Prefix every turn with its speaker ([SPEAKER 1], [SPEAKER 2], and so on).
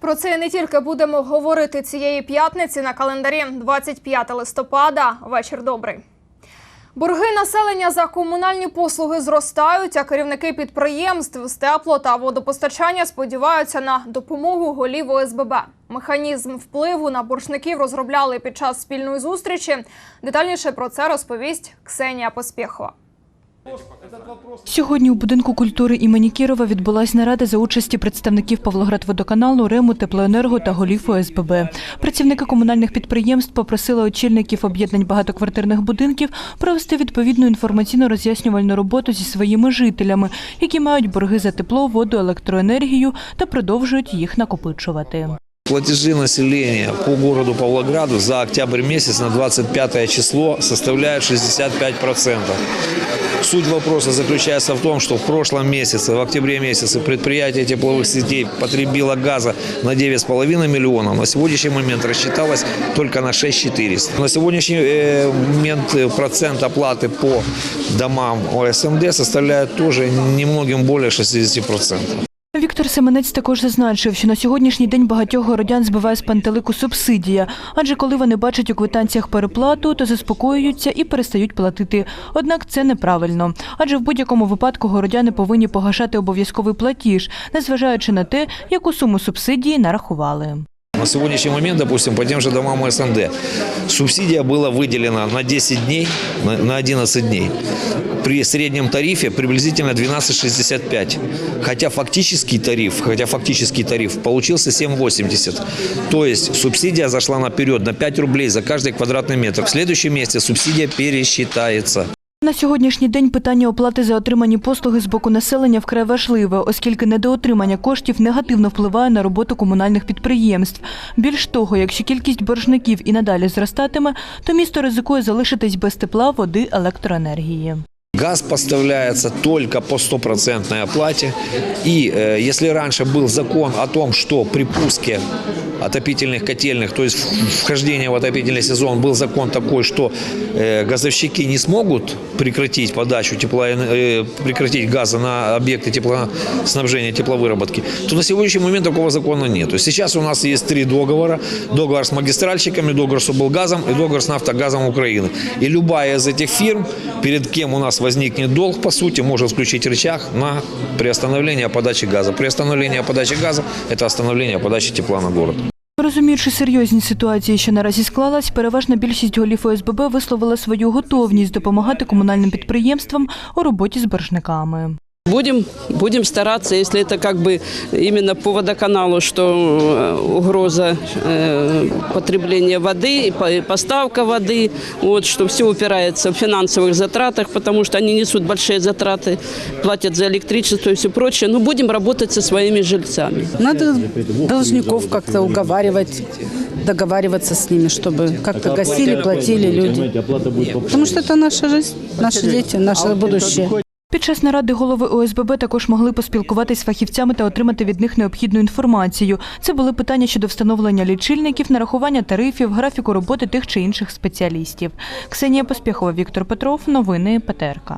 [SPEAKER 1] Про це не тільки будемо говорити цієї п'ятниці на календарі 25 листопада. Вечір добрий. Борги населення за комунальні послуги зростають, а керівники підприємств з тепло та водопостачання сподіваються на допомогу голів ОСББ. Механізм впливу на боржників розробляли під час спільної зустрічі. Детальніше про це розповість Ксенія Поспєхова.
[SPEAKER 2] Сьогодні у будинку культури імені Кірова відбулась нарада за участі представників Павлоградводоканалу, Рему, Теплоенерго та голів ОСББ. Працівники комунальних підприємств попросили очільників об'єднань багатоквартирних будинків провести відповідну інформаційно-роз'яснювальну роботу зі своїми жителями, які мають борги за тепло, воду, електроенергію та продовжують їх накопичувати.
[SPEAKER 3] Платежи населения по городу Павлограду за октябрь месяц на 25 число составляют 65%. Суть вопроса заключается в том, что в прошлом месяце, в октябре месяце, предприятие тепловых сетей потребило газа на 9,5 миллионов. На сегодняшний момент рассчиталось только на 6 На сегодняшний э, момент э, процент оплаты по домам ОСМД составляет тоже немногим более 60%.
[SPEAKER 2] Віктор Семенець також зазначив, що на сьогоднішній день багатьох городян збиває з пантелику субсидія, адже коли вони бачать у квитанціях переплату, то заспокоюються і перестають платити. Однак це неправильно, адже в будь-якому випадку городяни повинні погашати обов'язковий платіж, незважаючи на те, яку суму субсидії нарахували.
[SPEAKER 3] На сегодняшний момент, допустим, по тем же домам СНД субсидия была выделена на 10 дней, на на 11 дней. При среднем тарифе приблизительно 12,65. Хотя фактический тариф, хотя фактический тариф получился 7,80. То есть субсидия зашла наперед на 5 рублей за каждый квадратный метр. В следующем месяце субсидия пересчитается.
[SPEAKER 2] На сьогоднішній день питання оплати за отримані послуги з боку населення вкрай важливе, оскільки недоотримання коштів негативно впливає на роботу комунальних підприємств. Більш того, якщо кількість боржників і надалі зростатиме, то місто ризикує залишитись без тепла, води, електроенергії.
[SPEAKER 3] Газ поставляется только по стопроцентной оплате. И э, если раньше был закон о том, что при пуске отопительных котельных, то есть вхождение в отопительный сезон, был закон такой, что э, газовщики не смогут прекратить подачу тепла, э, прекратить газа на объекты теплоснабжения, тепловыработки, то на сегодняшний момент такого закона нет. То есть сейчас у нас есть три договора. Договор с магистральщиками, договор с облгазом и договор с нафтогазом Украины. И любая из этих фирм, перед кем у нас возникнет долг, по сути, может включить рычаг на приостановление подачи газа. Приостановление подачи газа – это остановление подачи тепла на город.
[SPEAKER 2] Розуміючи серйозність ситуації, що наразі склалась, переважна більшість голів ОСББ висловила свою готовність допомагати комунальним підприємствам у роботі з боржниками.
[SPEAKER 4] Будем, будем стараться, если это как бы именно по водоканалу, что э, угроза э, потребления воды, поставка воды, вот, что все упирается в финансовых затратах, потому что они несут большие затраты, платят за электричество и все прочее. Но будем работать со своими жильцами.
[SPEAKER 5] Надо должников как-то уговаривать, договариваться с ними, чтобы как-то гасили, платили люди. Потому что это наша жизнь, наши дети, наше будущее.
[SPEAKER 2] Під час наради голови ОСББ також могли поспілкуватись з фахівцями та отримати від них необхідну інформацію. Це були питання щодо встановлення лічильників, нарахування тарифів, графіку роботи тих чи інших спеціалістів. Ксенія Поспіхова, Віктор Петров. Новини ПТРК.